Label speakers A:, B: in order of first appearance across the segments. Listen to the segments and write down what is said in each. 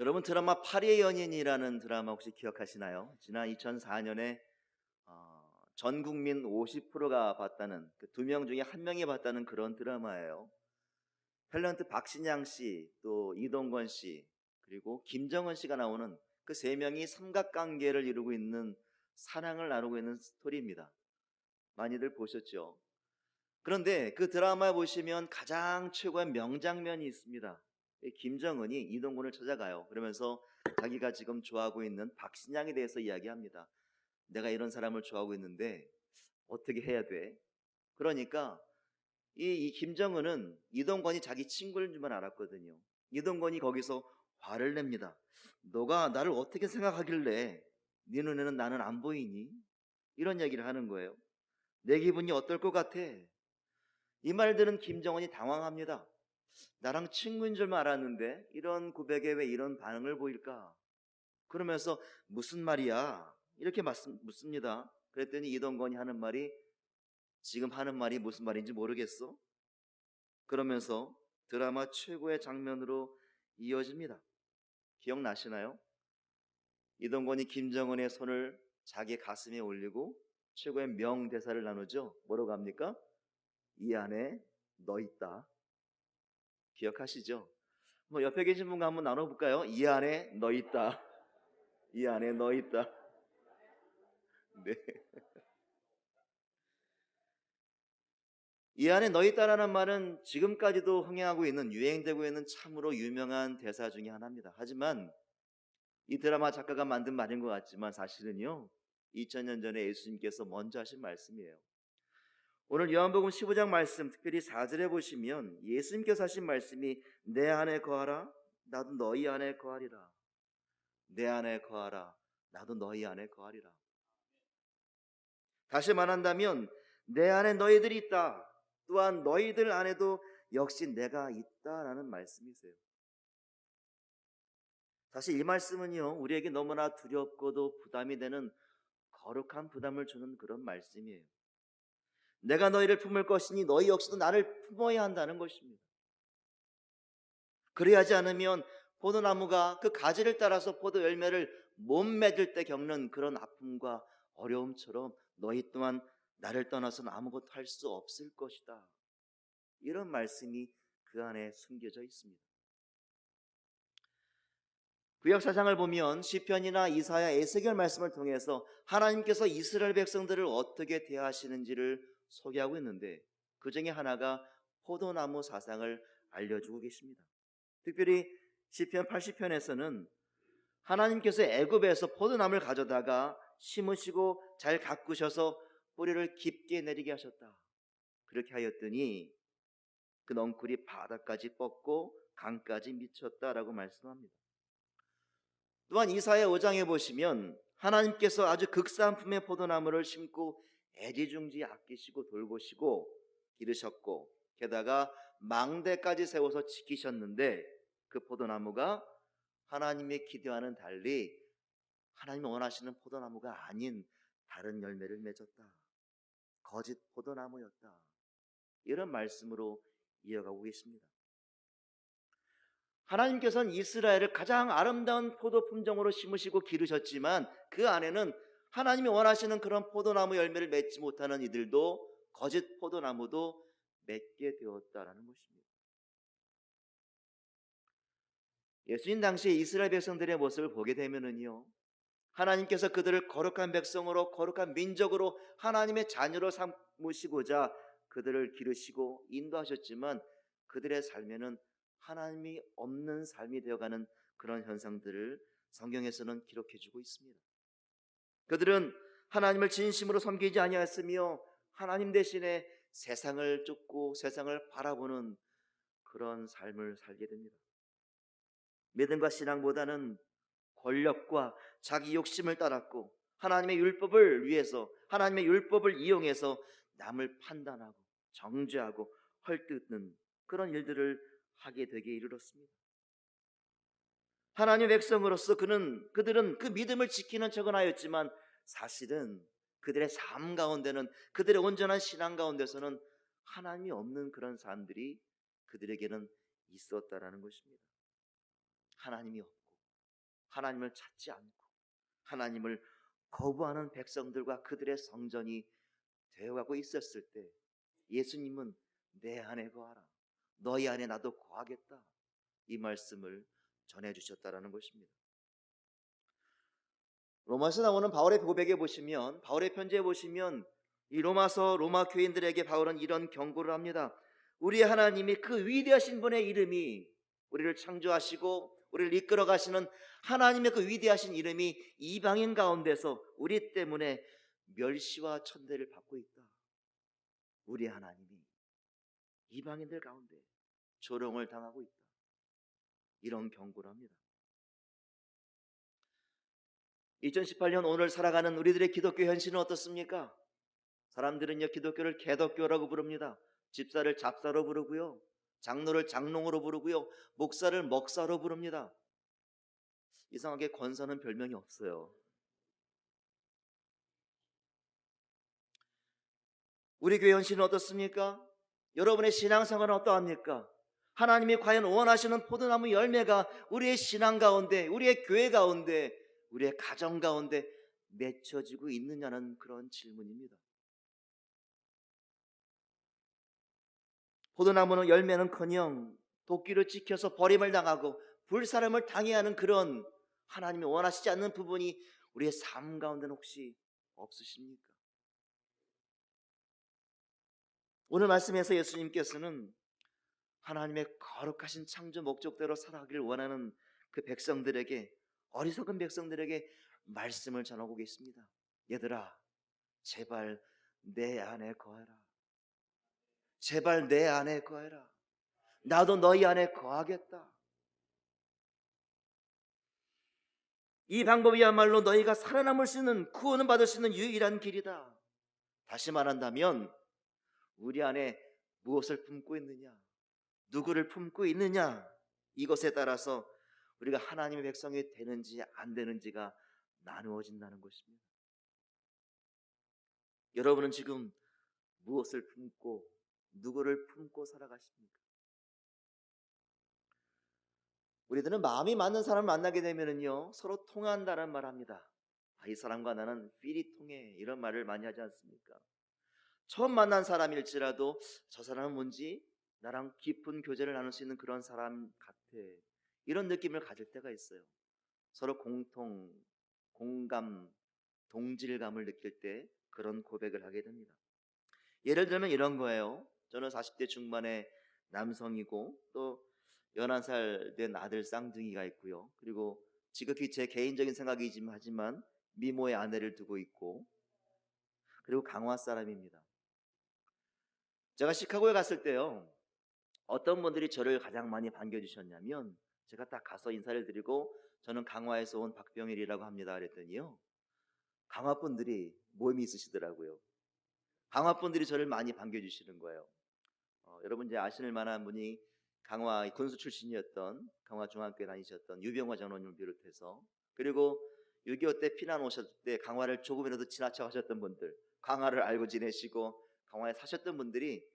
A: 여러분 드라마 파리의 연인이라는 드라마 혹시 기억하시나요? 지난 2004년에 어, 전 국민 50%가 봤다는 그 두 명 중에 한 명이 봤다는 그런 드라마예요. 탤런트 박신양 씨, 또 이동건 씨, 그리고 김정은 씨가 나오는 그 세 명이 삼각관계를 이루고 있는 사랑을 나누고 있는 스토리입니다. 많이들 보셨죠? 그런데 그 드라마에 보시면 가장 최고의 명장면이 있습니다. 이 김정은이 이동건을 찾아가요. 그러면서 자기가 지금 좋아하고 있는 박신양에 대해서 이야기합니다. 내가 이런 사람을 좋아하고 있는데 어떻게 해야 돼? 그러니까 이, 이 김정은은 이동건이 자기 친구인 줄만 알았거든요. 이동건이 거기서 화를 냅니다. 너가 나를 어떻게 생각하길래 네 눈에는 나는 안 보이니? 이런 얘기를 하는 거예요. 내 기분이 어떨 것 같아? 이 말 들은 김정은이 당황합니다. 나랑 친구인 줄만 알았는데 이런 고백에 왜 이런 반응을 보일까? 그러면서 무슨 말이야? 이렇게 맞습- 묻습니다. 그랬더니 이동건이 하는 말이 지금 하는 말이 무슨 말인지 모르겠어? 그러면서 드라마 최고의 장면으로 이어집니다. 기억나시나요? 이동건이 김정은의 손을 자기 가슴에 올리고 최고의 명대사를 나누죠. 뭐라고 합니까? 이 안에 너 있다. 기억하시죠? 뭐 옆에 계신 분과 한번 나눠볼까요? 이 안에 너 있다. 이 안에 너 있다. 네. 이 안에 너 있다라는 말은 지금까지도 흥행하고 있는 유행되고 있는 참으로 유명한 대사 중에 하나입니다. 하지만 이 드라마 작가가 만든 말인 것 같지만 사실은요 2000년 전에 예수님께서 먼저 하신 말씀이에요. 오늘 요한복음 15장 말씀 특별히 4절에 보시면 예수님께서 하신 말씀이 내 안에 거하라 나도 너희 안에 거하리라. 내 안에 거하라 나도 너희 안에 거하리라. 다시 말한다면 내 안에 너희들이 있다. 또한 너희들 안에도 역시 내가 있다라는 말씀이세요. 사실 이 말씀은요, 우리에게 너무나 두렵고도 부담이 되는 거룩한 부담을 주는 그런 말씀이에요. 내가 너희를 품을 것이니 너희 역시도 나를 품어야 한다는 것입니다. 그래야지 않으면 포도나무가 그 가지를 따라서 포도 열매를 못 맺을 때 겪는 그런 아픔과 어려움처럼 너희 또한 나를 떠나서는 아무것도 할 수 없을 것이다. 이런 말씀이 그 안에 숨겨져 있습니다. 구약 사상을 보면 시편이나 이사야, 에스겔 말씀을 통해서 하나님께서 이스라엘 백성들을 어떻게 대하시는지를 소개하고 있는데 그 중에 하나가 포도나무 사상을 알려주고 계십니다. 특별히 시편 80편에서는 하나님께서 애굽에서 포도나무를 가져다가 심으시고 잘 가꾸셔서 뿌리를 깊게 내리게 하셨다. 그렇게 하였더니 그 넝쿨이 바닥까지 뻗고 강까지 미쳤다라고 말씀합니다. 또한 이사야 5장에 보시면 하나님께서 아주 극산품의 포도나무를 심고 애지중지 아끼시고 돌보시고 기르셨고 게다가 망대까지 세워서 지키셨는데 그 포도나무가 하나님의 기대와는 달리 하나님이 원하시는 포도나무가 아닌 다른 열매를 맺었다. 거짓 포도나무였다. 이런 말씀으로 이어가고 계십니다. 하나님께서는 이스라엘을 가장 아름다운 포도 품종으로 심으시고 기르셨지만 그 안에는 하나님이 원하시는 그런 포도나무 열매를 맺지 못하는 이들도 거짓 포도나무도 맺게 되었다라는 것입니다. 예수님 당시에 이스라엘 백성들의 모습을 보게 되면은요. 하나님께서 그들을 거룩한 백성으로 거룩한 민족으로 하나님의 자녀로 삼으시고자 그들을 기르시고 인도하셨지만 그들의 삶에는 하나님이 없는 삶이 되어가는 그런 현상들을 성경에서는 기록해 주고 있습니다. 그들은 하나님을 진심으로 섬기지 아니하였으며 하나님 대신에 세상을 쫓고 세상을 바라보는 그런 삶을 살게 됩니다. 믿음과 신앙보다는 권력과 자기 욕심을 따랐고 하나님의 율법을 위해서 하나님의 율법을 이용해서 남을 판단하고 정죄하고 헐뜯는 그런 일들을 하게 되게 이르렀습니다. 하나님의 백성으로서 그는 그들은 그 믿음을 지키는 척은 하였지만 사실은 그들의 삶 가운데는 그들의 온전한 신앙 가운데서는 하나님이 없는 그런 사람들이 그들에게는 있었다라는 것입니다. 하나님이 없고 하나님을 찾지 않고 하나님을 거부하는 백성들과 그들의 성전이 되어가고 있었을 때 예수님은 내 안에 거하라. 너희 안에 나도 거하겠다. 이 말씀을 전해 주셨다라는 것입니다. 로마서 나오는 바울의 고백에 보시면 바울의 편지에 보시면 이 로마서 로마 교인들에게 바울은 이런 경고를 합니다. 우리 하나님이 그 위대하신 분의 이름이 우리를 창조하시고 우리를 이끌어 가시는 하나님의 그 위대하신 이름이 이방인 가운데서 우리 때문에 멸시와 천대를 받고 있다. 우리 하나님이 이방인들 가운데 조롱을 당하고 있다. 이런 경고를 합니다. 2018년 오늘 살아가는 우리들의 기독교 현실은 어떻습니까? 사람들은요 기독교를 개독교라고 부릅니다. 집사를 잡사로 부르고요. 장로를 장롱으로 부르고요. 목사를 먹사로 부릅니다. 이상하게 권사는 별명이 없어요. 우리 교회 현실은 어떻습니까? 여러분의 신앙생활은 어떠합니까? 하나님이 과연 원하시는 포도나무 열매가 우리의 신앙 가운데, 우리의 교회 가운데, 우리의 가정 가운데 맺혀지고 있느냐는 그런 질문입니다. 포도나무는 열매는커녕 도끼를 찍혀서 버림을 당하고 불사름을 당해야 하는 그런 하나님이 원하시지 않는 부분이 우리의 삶 가운데는 혹시 없으십니까? 오늘 말씀에서 예수님께서는 하나님의 거룩하신 창조 목적대로 살아가기를 원하는 그 백성들에게 어리석은 백성들에게 말씀을 전하고 계십니다. 얘들아, 제발 내 안에 거해라. 제발 내 안에 거해라. 나도 너희 안에 거하겠다. 이 방법이야말로 너희가 살아남을 수 있는 구원을 받을 수 있는 유일한 길이다. 다시 말한다면 우리 안에 무엇을 품고 있느냐, 누구를 품고 있느냐 이것에 따라서 우리가 하나님의 백성이 되는지 안 되는지가 나누어진다는 것입니다. 여러분은 지금 무엇을 품고 누구를 품고 살아가십니까? 우리들은 마음이 맞는 사람을 만나게 되면은요 서로 통한다는 말 합니다. 아, 이 사람과 나는 필이 통해 이런 말을 많이 하지 않습니까? 처음 만난 사람일지라도 저 사람은 뭔지 나랑 깊은 교제를 나눌 수 있는 그런 사람 같아. 이런 느낌을 가질 때가 있어요. 서로 공통, 공감, 동질감을 느낄 때 그런 고백을 하게 됩니다. 예를 들면 이런 거예요. 저는 40대 중반의 남성이고 또 11살 된 아들 쌍둥이가 있고요. 그리고 지극히 제 개인적인 생각이지만 하지만 미모의 아내를 두고 있고 그리고 강화 사람입니다. 제가 시카고에 갔을 때요. 어떤 분들이 저를 가장 많이 반겨주셨냐면 제가 딱 가서 인사를 드리고 저는 강화에서 온 박병일이라고 합니다. 그랬더니요. 강화 분들이 모임이 있으시더라고요. 강화 분들이 저를 많이 반겨주시는 거예요. 어, 여러분 이제 아시는 만한 분이 강화 군수 출신이었던 강화 중학교에 다니셨던 유병화 전원님을 비롯해서 그리고 6.25 때 피난 오셨을 때 강화를 조금이라도 지나쳐 가셨던 분들 강화를 알고 지내시고 강화에 사셨던 분들이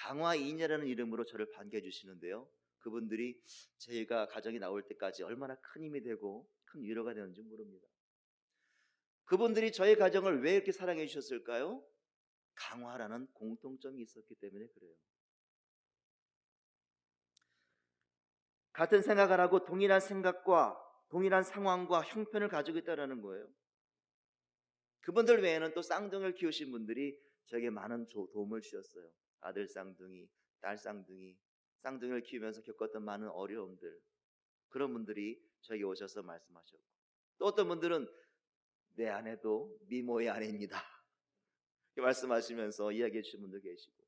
A: 강화인이라는 이름으로 저를 반겨 주시는데요. 그분들이 저희가 가정이 나올 때까지 얼마나 큰 힘이 되고 큰 위로가 되는지 모릅니다. 그분들이 저희 가정을 왜 이렇게 사랑해 주셨을까요? 강화라는 공통점이 있었기 때문에 그래요. 같은 생각을 하고 동일한 생각과 동일한 상황과 형편을 가지고 있다는 거예요. 그분들 외에는 또 쌍둥이를 키우신 분들이 저에게 많은 도움을 주셨어요. 아들 쌍둥이, 딸 쌍둥이, 쌍둥이를 키우면서 겪었던 많은 어려움들 그런 분들이 저에게 오셔서 말씀하셨고 또 어떤 분들은 내 아내도 미모의 아내입니다. 말씀하시면서 이야기해 주신 분도 계시고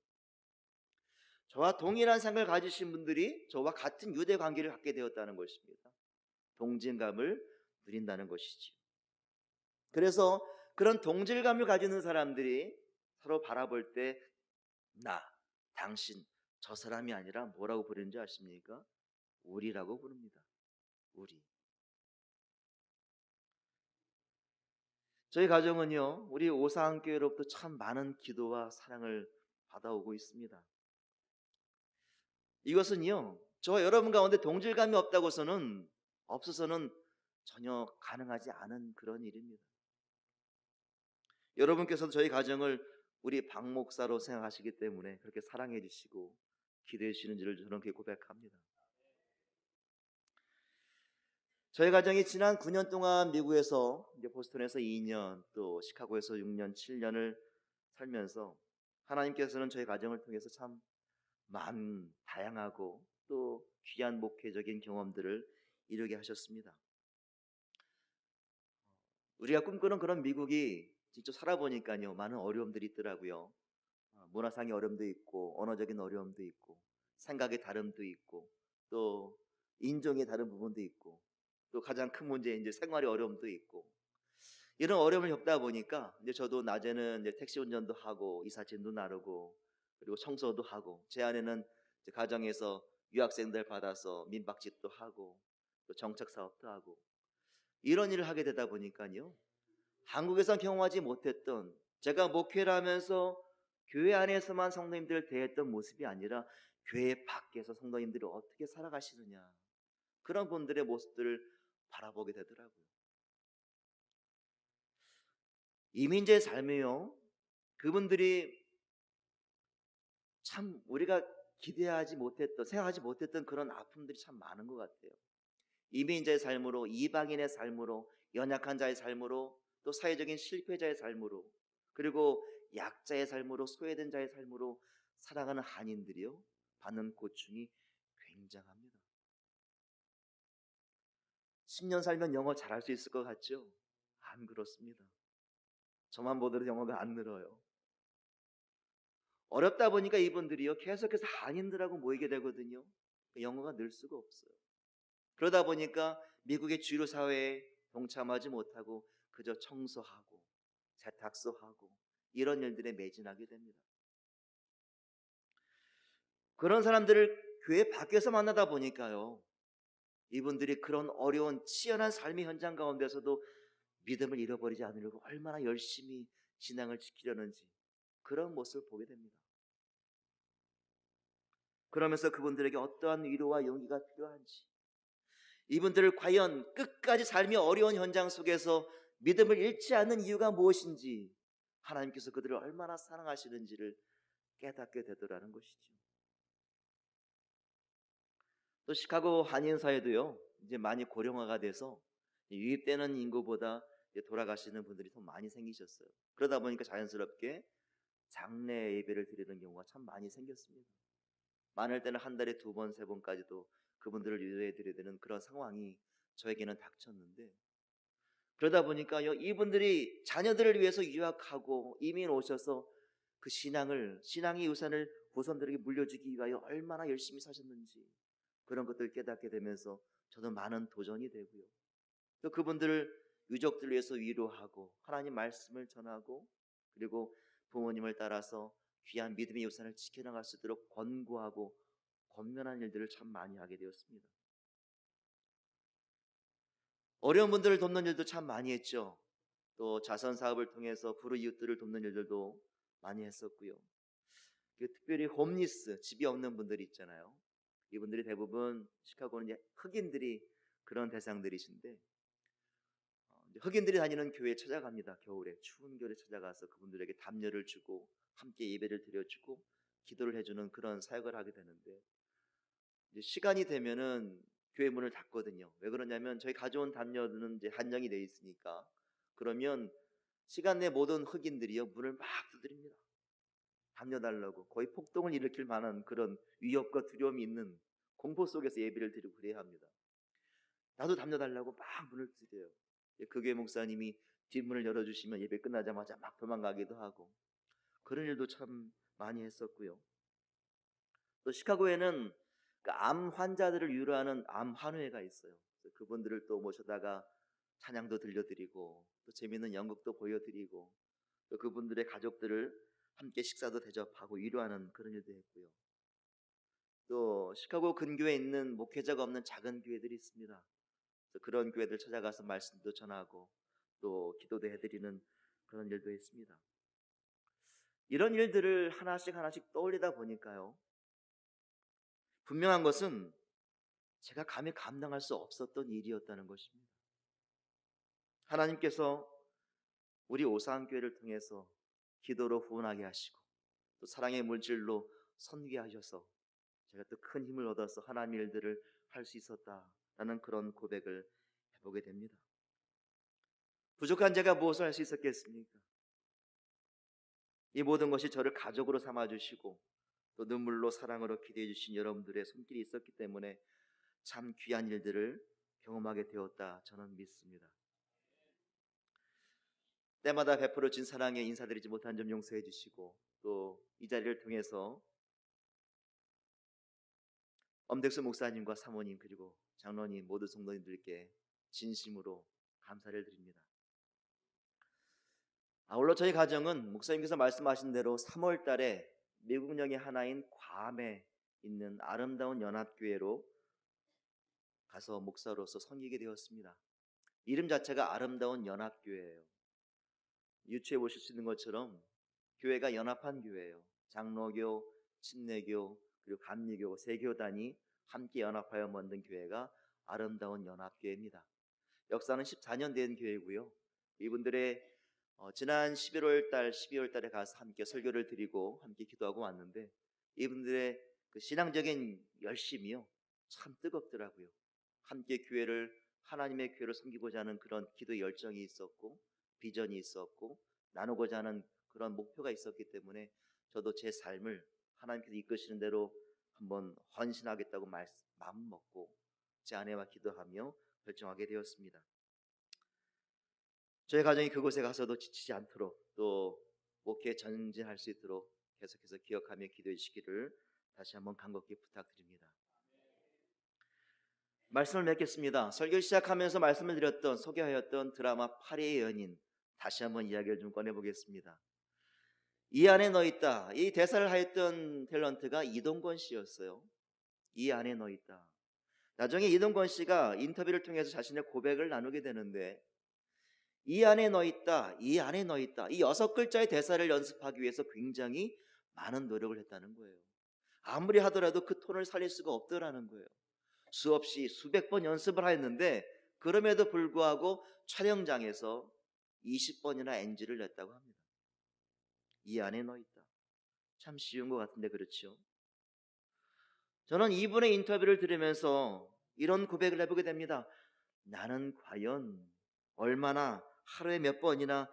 A: 저와 동일한 생각을 가지신 분들이 저와 같은 유대 관계를 갖게 되었다는 것입니다. 동질감을 누린다는 것이지요. 그래서 그런 동질감을 가지는 사람들이 서로 바라볼 때 나, 당신, 저 사람이 아니라 뭐라고 부르는지 아십니까? 우리라고 부릅니다. 우리. 저희 가정은요, 우리 오사한교회로부터 참 많은 기도와 사랑을 받아오고 있습니다. 이것은요, 저와 여러분 가운데 동질감이 없다고서는, 없어서는 전혀 가능하지 않은 그런 일입니다. 여러분께서도 저희 가정을 우리 박 목사로 생각하시기 때문에 그렇게 사랑해 주시고 기도해 주시는 줄을 저는 그렇게 고백합니다. 저희 가정이 지난 9년 동안 미국에서 이제 보스턴에서 2년 또 시카고에서 6년 7년을 살면서 하나님께서는 저희 가정을 통해서 참 많은 다양하고 또 귀한 목회적인 경험들을 이루게 하셨습니다. 우리가 꿈꾸는 그런 미국이 직접 살아보니까요 많은 어려움들이 있더라고요. 어, 문화상의 어려움도 있고 언어적인 어려움도 있고 생각의 다름도 있고 또 인종의 다른 부분도 있고 또 가장 큰 문제 이제 생활의 어려움도 있고 이런 어려움을 겪다 보니까 이제 저도 낮에는 이제 택시 운전도 하고 이사짐도 나르고 그리고 청소도 하고 제 아내는 가정에서 유학생들 받아서 민박집도 하고 또 정책 사업도 하고 이런 일을 하게 되다 보니까요 한국에서 경험하지 못했던 제가 목회를 하면서 교회 안에서만 성도님들을 대했던 모습이 아니라 교회 밖에서 성도님들이 어떻게 살아가시느냐 그런 분들의 모습들을 바라보게 되더라고요. 이민자의 삶이요. 그분들이 참 우리가 기대하지 못했던, 생각하지 못했던 그런 아픔들이 참 많은 것 같아요. 이민자의 삶으로, 이방인의 삶으로, 연약한 자의 삶으로, 또 사회적인 실패자의 삶으로, 그리고 약자의 삶으로, 소외된 자의 삶으로 살아가는 한인들이요. 받는 고충이 굉장합니다. 10년 살면 영어 잘할 수 있을 것 같죠? 안 그렇습니다. 저만 보더라도 영어가 안 늘어요. 어렵다 보니까 이분들이요 계속해서 한인들하고 모이게 되거든요. 영어가 늘 수가 없어요. 그러다 보니까 미국의 주류 사회에 동참하지 못하고 그저 청소하고 세탁소하고 이런 일들에 매진하게 됩니다. 그런 사람들을 교회 밖에서 만나다 보니까요. 이분들이 그런 어려운 치열한 삶의 현장 가운데서도 믿음을 잃어버리지 않으려고 얼마나 열심히 신앙을 지키려는지 그런 모습을 보게 됩니다. 그러면서 그분들에게 어떠한 위로와 용기가 필요한지 이분들을 과연 끝까지 삶이 어려운 현장 속에서 믿음을 잃지 않는 이유가 무엇인지 하나님께서 그들을 얼마나 사랑하시는지를 깨닫게 되더라는 것이죠. 또 시카고 한인 사회도요 이제 많이 고령화가 돼서 유입되는 인구보다 돌아가시는 분들이 더 많이 생기셨어요. 그러다 보니까 자연스럽게 장례 예배를 드리는 경우가 참 많이 생겼습니다. 많을 때는 한 달에 두 번, 세 번까지도 그분들을 유도해 드려야 되는 그런 상황이 저에게는 닥쳤는데 그러다 보니까요 이분들이 자녀들을 위해서 유학하고 이민 오셔서 그 신앙을 신앙의 유산을 후손들에게 물려주기 위하여 얼마나 열심히 사셨는지 그런 것들을 깨닫게 되면서 저도 많은 도전이 되고요. 또 그분들을 유족들 위해서 위로하고 하나님 말씀을 전하고 그리고 부모님을 따라서 귀한 믿음의 유산을 지켜나갈 수 있도록 권고하고 권면한 일들을 참 많이 하게 되었습니다. 어려운 분들을 돕는 일도 참 많이 했죠. 또 자선 사업을 통해서 불우 이웃들을 돕는 일들도 많이 했었고요. 그 특별히 홈리스 집이 없는 분들이 있잖아요. 이분들이 대부분 시카고는 이제 흑인들이 그런 대상들이신데 어, 흑인들이 다니는 교회에 찾아갑니다. 겨울에 추운 겨울에 찾아가서 그분들에게 담요를 주고 함께 예배를 드려주고 기도를 해주는 그런 사역을 하게 되는데 시간이 되면은 교회 문을 닫거든요. 왜 그러냐면 저희 가져온 담요는 이제 한정이 돼 있으니까 그러면 시간 내 모든 흑인들이요 문을 막 두드립니다. 담요 달라고 거의 폭동을 일으킬 만한 그런 위협과 두려움이 있는 공포 속에서 예배를 드리고 그래야 합니다. 나도 담요 달라고 막 문을 두드려요. 그 교회 목사님이 뒷문을 열어주시면 예배 끝나자마자 막 도망가기도 하고 그런 일도 참 많이 했었고요. 또 시카고에는 그암 환자들을 위로하는 암 환회가 있어요. 그분들을 또 모셔다가 찬양도 들려드리고 또 재미있는 연극도 보여드리고 또 그분들의 가족들을 함께 식사도 대접하고 위로하는 그런 일도 했고요. 또 시카고 근교에 있는 목회자가 없는 작은 교회들이 있습니다. 그런 교회들 찾아가서 말씀도 전하고 또 기도도 해드리는 그런 일도 했습니다. 이런 일들을 하나씩 하나씩 떠올리다 보니까요. 분명한 것은 제가 감히 감당할 수 없었던 일이었다는 것입니다. 하나님께서 우리 오상교회를 통해서 기도로 후원하게 하시고 또 사랑의 물질로 선게 하셔서 제가 또 큰 힘을 얻어서 하나님 일들을 할 수 있었다라는 그런 고백을 해보게 됩니다. 부족한 제가 무엇을 할 수 있었겠습니까? 이 모든 것이 저를 가족으로 삼아주시고 또 눈물로 사랑으로 기대해 주신 여러분들의 손길이 있었기 때문에 참 귀한 일들을 경험하게 되었다 저는 믿습니다. 때마다 베풀어진 사랑에 인사드리지 못한 점 용서해 주시고 또 이 자리를 통해서 엄택수 목사님과 사모님 그리고 장로님 모두 성도님들께 진심으로 감사를 드립니다. 아울러 저희 가정은 목사님께서 말씀하신 대로 3월 달에 미국령의 하나인 괌에 있는 아름다운 연합교회로 가서 목사로서 섬기게 되었습니다. 이름 자체가 아름다운 연합교회예요. 유추해 보실 수 있는 것처럼 교회가 연합한 교회예요. 장로교, 침례교, 그리고 감리교 세 교단이 함께 연합하여 만든 교회가 아름다운 연합교회입니다. 역사는 14년 된 교회고요. 이분들의 어, 지난 11월 달, 12월 달에 가서 함께 설교를 드리고 함께 기도하고 왔는데 이분들의 그 신앙적인 열심이요 참 뜨겁더라고요. 함께 교회를 하나님의 교회를 섬기고자 하는 그런 기도 열정이 있었고 비전이 있었고 나누고자 하는 그런 목표가 있었기 때문에 저도 제 삶을 하나님께서 이끄시는 대로 한번 헌신하겠다고 마음 먹고 제 아내와 기도하며 결정하게 되었습니다. 저희 가정이 그곳에 가서도 지치지 않도록 또 목회에 전진할 수 있도록 계속해서 기억하며 기도해 주시기를 다시 한번 간곡히 부탁드립니다. 말씀을 맺겠습니다. 설교 시작하면서 말씀을 드렸던 소개하였던 드라마 파리의 연인 다시 한번 이야기를 좀 꺼내 보겠습니다. 이 안에 너 있다. 이 대사를 하였던 탤런트가 이동건 씨였어요. 이 안에 너 있다. 나중에 이동건 씨가 인터뷰를 통해서 자신의 고백을 나누게 되는데 이 안에 너 있다. 이 안에 너 있다. 이 여섯 글자의 대사를 연습하기 위해서 굉장히 많은 노력을 했다는 거예요. 아무리 하더라도 그 톤을 살릴 수가 없더라는 거예요. 수없이 수백 번 연습을 하였는데 그럼에도 불구하고 촬영장에서 20번이나 NG를 냈다고 합니다. 이 안에 너 있다. 참 쉬운 것 같은데 그렇죠? 저는 이분의 인터뷰를 들으면서 이런 고백을 해보게 됩니다. 나는 과연 얼마나 하루에 몇 번이나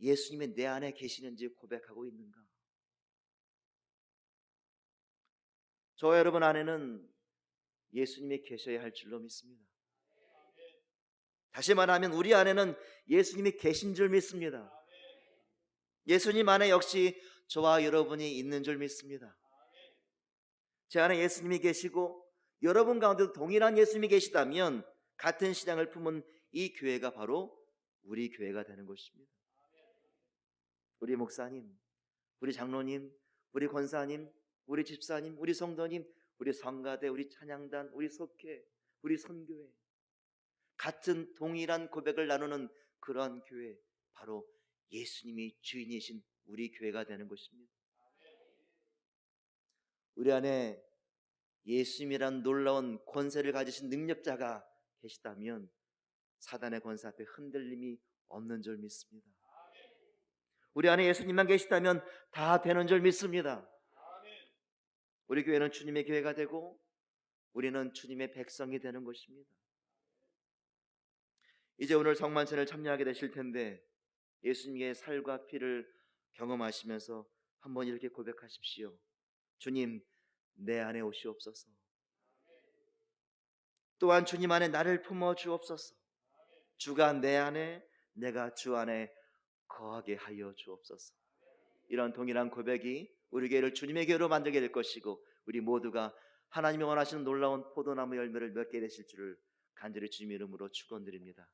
A: 예수님이 내 안에 계시는지 고백하고 있는가? 저 여러분 안에는 예수님이 계셔야 할 줄로 믿습니다. 다시 말하면 우리 안에는 예수님이 계신 줄 믿습니다. 예수님 안에 역시 저와 여러분이 있는 줄 믿습니다. 제 안에 예수님이 계시고 여러분 가운데도 동일한 예수님이 계시다면 같은 신앙을 품은 이 교회가 바로 우리 교회가 되는 것입니다. 우리 목사님, 우리 장로님, 우리 권사님, 우리 집사님, 우리 성도님, 우리 성가대, 우리 찬양단, 우리 속회, 우리 선교회 같은 동일한 고백을 나누는 그러한 교회 바로 예수님이 주인이신 우리 교회가 되는 것입니다. 우리 안에 예수님이란 놀라운 권세를 가지신 능력자가 계시다면 사단의 권세 앞에 흔들림이 없는 줄 믿습니다. 우리 안에 예수님만 계시다면 다 되는 줄 믿습니다. 우리 교회는 주님의 교회가 되고 우리는 주님의 백성이 되는 것입니다. 이제 오늘 성만찬을 참여하게 되실 텐데 예수님의 살과 피를 경험하시면서 한번 이렇게 고백하십시오. 주님, 내 안에 오시옵소서. 또한 주님 안에 나를 품어 주옵소서. 주가 내 안에, 내가 주 안에 거하게 하여 주옵소서. 이런 동일한 고백이 우리 교회를 주님의 교회로 만들게 될 것이고 우리 모두가 하나님이 원하시는 놀라운 포도나무 열매를 맺게 되실 줄을 간절히 주님 이름으로 축원드립니다.